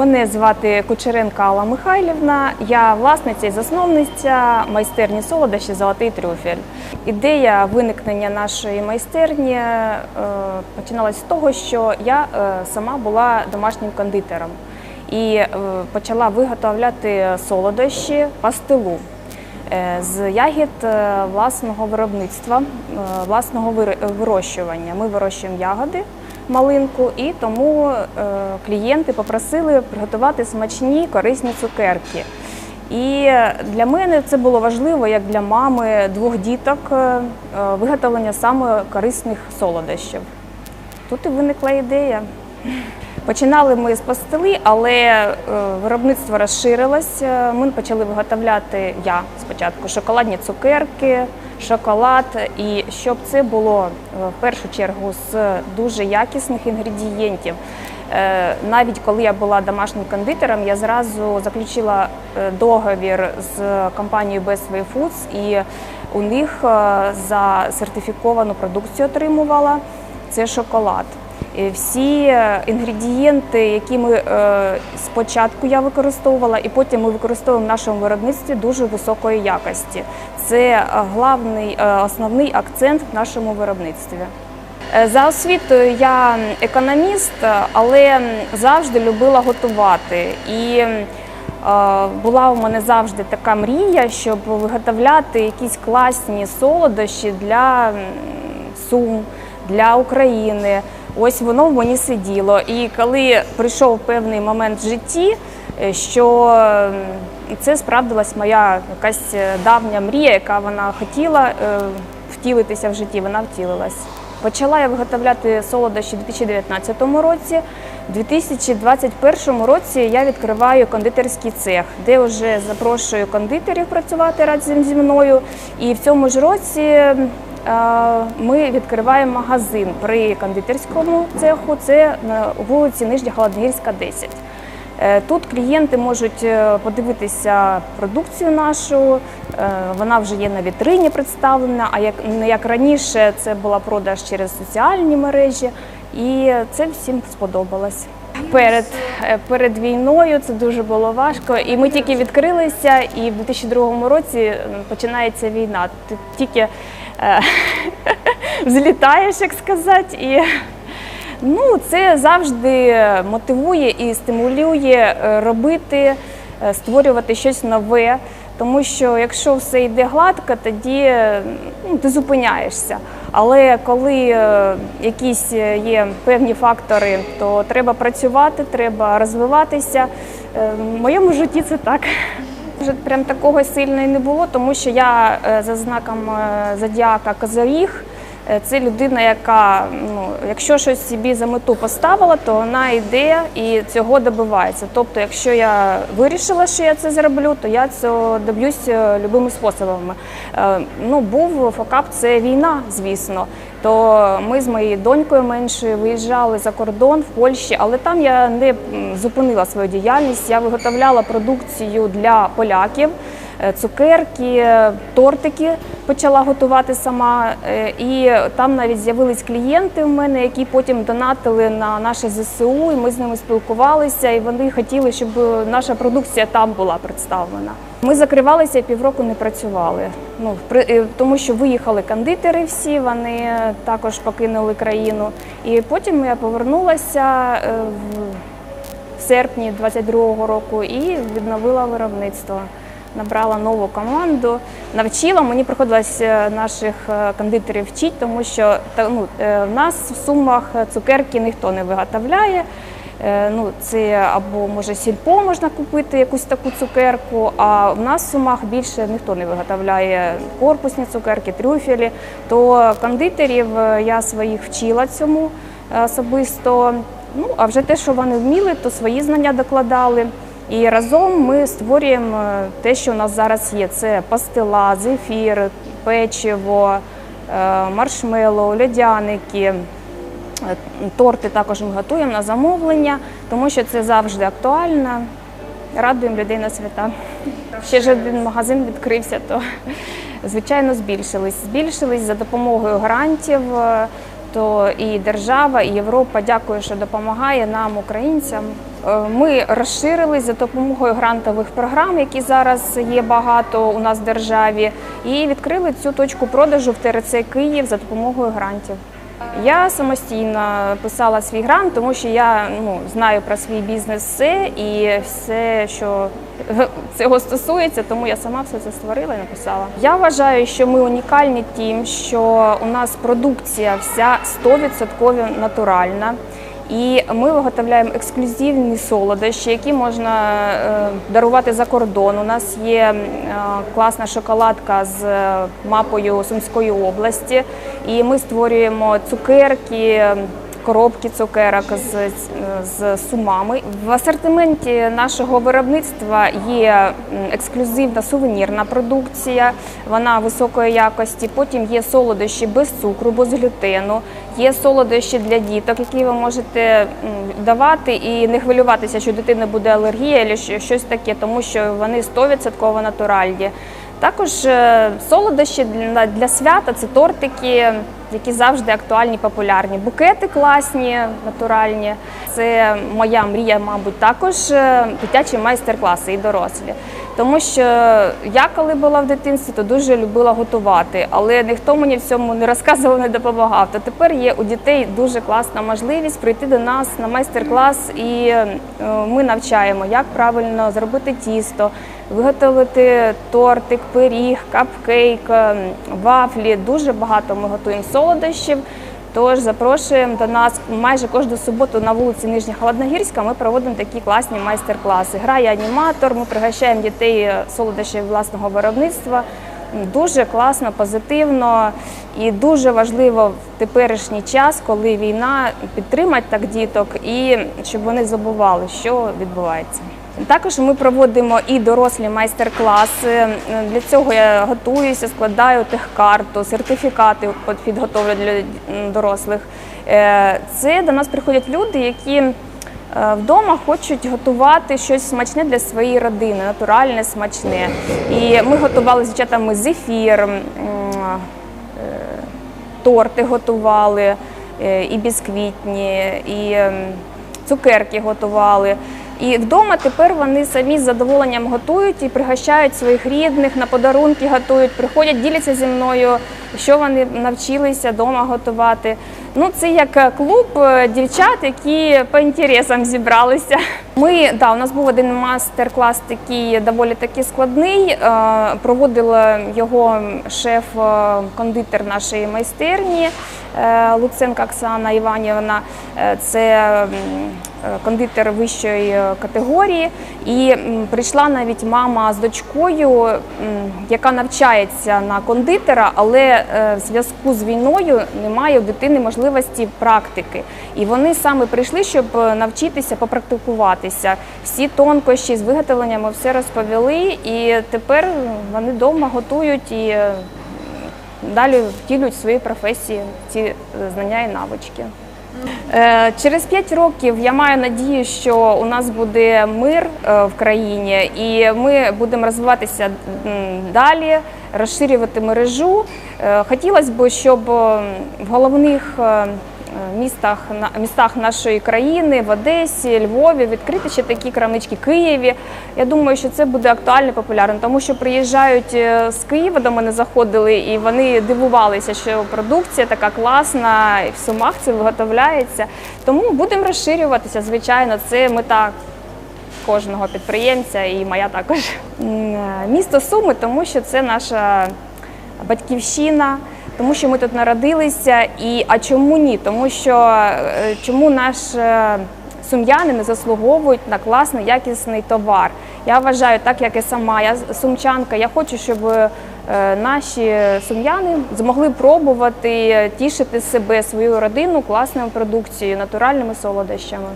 Мене звати Кучеренко Алла Михайлівна. Я власниця і засновниця майстерні солодощі Золотий трюфель. Ідея виникнення нашої майстерні е, починалась з того, що я е, сама була домашнім кондитером і е, почала виготовляти солодощі пастилу з ягід власного виробництва, власного виро- вирощування. Ми вирощуємо ягоди малинку, і тому е, клієнти попросили приготувати смачні корисні цукерки. І для мене це було важливо, як для мами двох діток, е, е, виготовлення саме корисних солодощів. Тут і виникла ідея. Починали ми з пастили, але виробництво розширилось. Ми почали виготовляти я спочатку шоколадні цукерки, шоколад. І щоб це було е, в першу чергу з дуже якісних інгредієнтів. Е, Навіть коли я була домашнім кондитером, я зразу заключила е, договір з компанією Best Way Foods і у них за сертифіковану продукцію отримувала це шоколад. І Всі е, інгредієнти, які ми е, спочатку я використовувала, і потім ми використовуємо в нашому виробництві дуже високої якості. Це е, главний е, основний акцент в нашому виробництві. Е, За освітою я економіст, е, але завжди любила готувати. І е, була у мене завжди така мрія, щоб виготовляти якісь класні солодощі для Сум, для України. Ось воно в мені сиділо. І коли прийшов певний момент в житті, е, що це справдилась моя якась е, давня мрія, яка вона хотіла е, втілитися в житті, вона втілилась. Почала я виготовляти солодощі у 2019 році. У 2021 році я відкриваю кондитерський цех, де вже запрошую кондитерів працювати разом зі мною. І в цьому ж році ми відкриваємо магазин при кондитерському цеху. Це на вулиці Нижня Холодногірська, 10. Е, Тут клієнти можуть е, подивитися продукцію нашу, е, вона вже є на вітрині представлена, а як як раніше це була продаж через соціальні мережі, і це всім сподобалось. Перед, е, перед війною це дуже було важко, і ми тільки відкрилися, і в 2002 році е, починається війна. Тільки е, взлітаєш, як сказати, і Ну, це завжди мотивує і стимулює е, робити, е, створювати щось нове. Тому що якщо все йде гладко, тоді е, ну, ти зупиняєшся. Але коли якісь є певні фактори, то треба працювати, треба розвиватися. В моєму житті це так. Вже прям такого сильно і не було, тому що я е, за знаком е, зодіака Козоріг. Е, Це людина, яка ну, якщо щось собі за мету поставила, то вона йде і цього добивається. Тобто, якщо я вирішила, що я це зроблю, то я цього доб'юсь любими способами. Ну, був факап, це війна, звісно. То ми з моєю донькою меншою виїжджали за кордон в Польщі, але там я не зупинила свою діяльність. Я виготовляла продукцію для поляків. Е, цукерки, тортики почала готувати сама. Е, І там навіть з'явились клієнти в мене, які потім донатили на наше ЗСУ, і ми з ними спілкувалися, і вони хотіли, щоб наша продукція там була представлена. Ми закривалися півроку не працювали. Ну, е, тому що виїхали кондитери всі, вони е, також покинули країну. І потім я повернулася е, в серпні 22-го року і відновила виробництво. Набрала нову команду, навчила. Мені приходилось наших кондитерів вчити, тому що ну, в нас в сумах цукерки ніхто не виготовляє. Е, Ну, це або може сільпо можна купити якусь таку цукерку, а в нас в сумах більше ніхто не виготовляє корпусні цукерки, трюфелі. То кондитерів е, я своїх вчила цьому е, особисто. Ну, а вже те, що вони вміли, то свої знання докладали. І разом ми створюємо те, що у нас зараз є. Це пастила, зефір, печиво, маршмеллоу, льодяники. Е, Торти також ми готуємо на замовлення, тому що це завжди актуально. Радуємо людей на свята. Ще ж один магазин відкрився, то звичайно збільшились. Збільшились за допомогою грантів. е, то і держава, і Європа дякую, що допомагає нам, українцям. Е, Ми розширились за допомогою грантових програм, які зараз є багато у нас в державі, і відкрили цю точку продажу в ТРЦ Київ за допомогою грантів. Я самостійно писала свій грант, тому що я ну, знаю про свій бізнес все і все, що цього стосується, тому я сама все це створила і написала. Я вважаю, що ми унікальні тим, що у нас продукція вся 100% натуральна. І ми виготовляємо ексклюзивні солодощі, які можна е, дарувати за кордон. У нас є е, класна шоколадка з е, мапою Сумської області, і ми створюємо цукерки. Коробки цукерок з, з сумами. В асортименті нашого виробництва є ексклюзивна сувенірна продукція, вона високої якості. Потім є солодощі без цукру, без глютену, є солодощі для діток, які ви можете давати і не хвилюватися, що у дитини буде алергія або щось таке, тому що вони 100% натуральні. Також е, солодощі для, свята це тортики, які завжди актуальні, популярні. Букети класні, натуральні. Це моя мрія, мабуть, також е, дитячі майстер-класи і дорослі. Тому що я, коли була в дитинстві, то дуже любила готувати, але ніхто мені в цьому не розказував, не допомагав. То тепер є у дітей дуже класна можливість прийти до нас на майстер-клас, і е, ми навчаємо, як правильно зробити тісто, виготовити тортик, пиріг, капкейк, ем, вафлі. Дуже багато ми готуємо солодощів. Тож запрошуємо до нас майже кожну суботу на вулиці Нижня Холодногірська. Ми проводимо такі класні майстер-класи. Грає аніматор, ми пригощаємо дітей солодощів власного виробництва. Дуже класно, позитивно і дуже важливо в теперішній час, коли війна, підтримати так діток і щоб вони забували, що відбувається. Також ми проводимо і дорослі майстер-класи. Для цього я готуюся, складаю техкарту, сертифікати підготовлю для дорослих. Е, Це до нас приходять люди, які е, вдома хочуть готувати щось смачне для своєї родини, натуральне, смачне. І ми готували з дівчатами зефір, е, торти готували, і бісквітні, і цукерки готували. І вдома тепер вони самі з задоволенням готують і пригощають своїх рідних, на подарунки готують, приходять, діляться зі мною, що вони навчилися вдома готувати. Ну, це як е, клуб е, дівчат, які по інтересам зібралися. Ми да, у нас був один мастер-клас, такий доволі таки складний. Е, Проводила його шеф-кондитер нашої майстерні Луценка Оксана Іванівна. Це кондитер вищої е, категорії. І прийшла навіть мама з дочкою, яка навчається на кондитера, але е, в зв'язку з війною немає у дитини можливості практики. І вони саме прийшли, щоб е, навчитися попрактикуватися. Всі тонкощі з виготовленням ми все розповіли, і тепер вони вдома готують і е, далі втілюють свої професії ці е, знання і навички. Е, Через 5 років я маю надію, що у нас буде мир е, в країні, і ми будемо розвиватися далі, розширювати мережу. Е, Хотілося б, щоб в головних містах на- містах нашої країни, в Одесі, Львові, відкрити ще такі крамнички Києві. Я думаю, що це буде актуально популярно, тому що приїжджають е, з Києва до мене заходили, і вони дивувалися, що продукція така класна, і в Сумах це виготовляється. Тому будемо розширюватися. Звичайно, це мета кожного підприємця і моя також. Е, Місто Суми, тому що це наша батьківщина, тому що ми тут народилися. І а чому ні? Тому що е, чому наш е, сум'яни не заслуговують на класний якісний товар? Я вважаю, так як і сама, я сумчанка. Я хочу, щоб е, наші сум'яни змогли пробувати тішити себе, свою родину класною продукцією, натуральними солодощами.